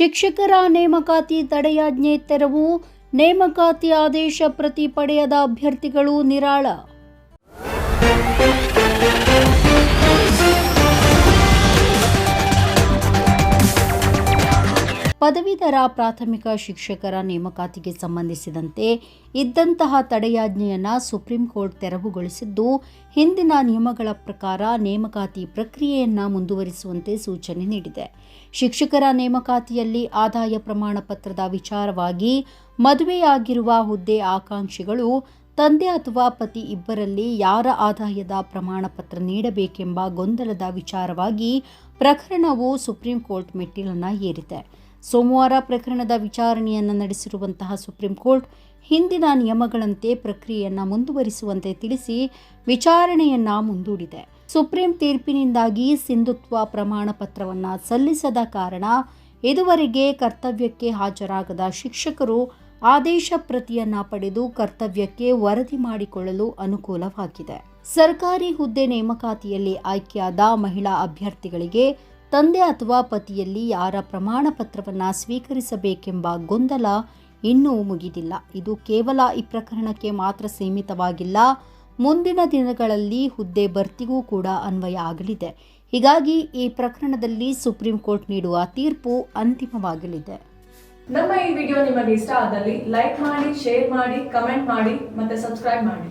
ಶಿಕ್ಷಕರ ನೇಮಕಾತಿ ತಡೆಯಾಜ್ಞೆ ತೆರವು ನೇಮಕಾತಿ ಆದೇಶ ಪ್ರತಿ ಪಡೆಯದ ಅಭ್ಯರ್ಥಿಗಳು ನಿರಾಳ. ಪದವೀಧರ ಪ್ರಾಥಮಿಕ ಶಿಕ್ಷಕರ ನೇಮಕಾತಿಗೆ ಸಂಬಂಧಿಸಿದಂತೆ ಇದ್ದಂತಹ ತಡೆಯಾಜ್ಞೆಯನ್ನು ಸುಪ್ರೀಂ ಕೋರ್ಟ್ ತೆರವುಗೊಳಿಸಿದ್ದು, ಹಿಂದಿನ ನಿಯಮಗಳ ಪ್ರಕಾರ ನೇಮಕಾತಿ ಪ್ರಕ್ರಿಯೆಯನ್ನು ಮುಂದುವರಿಸುವಂತೆ ಸೂಚನೆ ನೀಡಿದೆ. ಶಿಕ್ಷಕರ ನೇಮಕಾತಿಯಲ್ಲಿ ಆದಾಯ ಪ್ರಮಾಣ ಪತ್ರದ ವಿಚಾರವಾಗಿ ಮದುವೆಯಾಗಿರುವ ಹುದ್ದೆ ಆಕಾಂಕ್ಷಿಗಳು, ತಂದೆ ಅಥವಾ ಪತಿ ಇಬ್ಬರಲ್ಲಿ ಯಾರ ಆದಾಯದ ಪ್ರಮಾಣ ಪತ್ರ ನೀಡಬೇಕೆಂಬ ಗೊಂದಲದ ವಿಚಾರವಾಗಿ ಪ್ರಕರಣವು ಸುಪ್ರೀಂ ಕೋರ್ಟ್ ಮೆಟ್ಟಿಲನ್ನು ಏರಿದೆ. ಸೋಮವಾರ ಪ್ರಕರಣದ ವಿಚಾರಣೆಯನ್ನು ನಡೆಸಿರುವಂತಹ ಸುಪ್ರೀಂ ಕೋರ್ಟ್ ಹಿಂದಿನ ನಿಯಮಗಳಂತೆ ಪ್ರಕ್ರಿಯೆಯನ್ನು ಮುಂದುವರಿಸುವಂತೆ ತಿಳಿಸಿ ವಿಚಾರಣೆಯನ್ನು ಮುಂದೂಡಿದೆ. ಸುಪ್ರೀಂ ತೀರ್ಪಿನಿಂದಾಗಿ ಸಿಂಧುತ್ವ ಪ್ರಮಾಣ ಪತ್ರವನ್ನು ಸಲ್ಲಿಸದ ಕಾರಣ ಇದುವರೆಗೆ ಕರ್ತವ್ಯಕ್ಕೆ ಹಾಜರಾಗದ ಶಿಕ್ಷಕರು ಆದೇಶ ಪ್ರತಿಯನ್ನ ಪಡೆದು ಕರ್ತವ್ಯಕ್ಕೆ ವರದಿ ಮಾಡಿಕೊಳ್ಳಲು ಅನುಕೂಲವಾಗಿದೆ. ಸರ್ಕಾರಿ ಹುದ್ದೆ ನೇಮಕಾತಿಯಲ್ಲಿ ಆಯ್ಕೆಯಾದ ಮಹಿಳಾ ಅಭ್ಯರ್ಥಿಗಳಿಗೆ ತಂದೆ ಅಥವಾ ಪತಿಯಲ್ಲಿ ಯಾರ ಪ್ರಮಾಣ ಪತ್ರವನ್ನು ಸ್ವೀಕರಿಸಬೇಕೆಂಬ ಗೊಂದಲ ಇನ್ನೂ ಮುಗಿದಿಲ್ಲ. ಇದು ಕೇವಲ ಈ ಪ್ರಕರಣಕ್ಕೆ ಮಾತ್ರ ಸೀಮಿತವಾಗಿಲ್ಲ. ಮುಂದಿನ ದಿನಗಳಲ್ಲಿ ಹುದ್ದೆ ಭರ್ತಿಗೂ ಕೂಡ ಅನ್ವಯ ಆಗಲಿದೆ. ಹೀಗಾಗಿ ಈ ಪ್ರಕರಣದಲ್ಲಿ ಸುಪ್ರೀಂ ಕೋರ್ಟ್ ನೀಡುವ ತೀರ್ಪು ಅಂತಿಮವಾಗಲಿದೆ. ನಮ್ಮ ಈ ವಿಡಿಯೋ ನಿಮಗೆ ಇಷ್ಟ ಆದಲ್ಲಿ ಲೈಕ್ ಮಾಡಿ, ಶೇರ್ ಮಾಡಿ, ಕಮೆಂಟ್ ಮಾಡಿ ಮತ್ತೆ ಸಬ್ಸ್ಕ್ರೈಬ್ ಮಾಡಿ.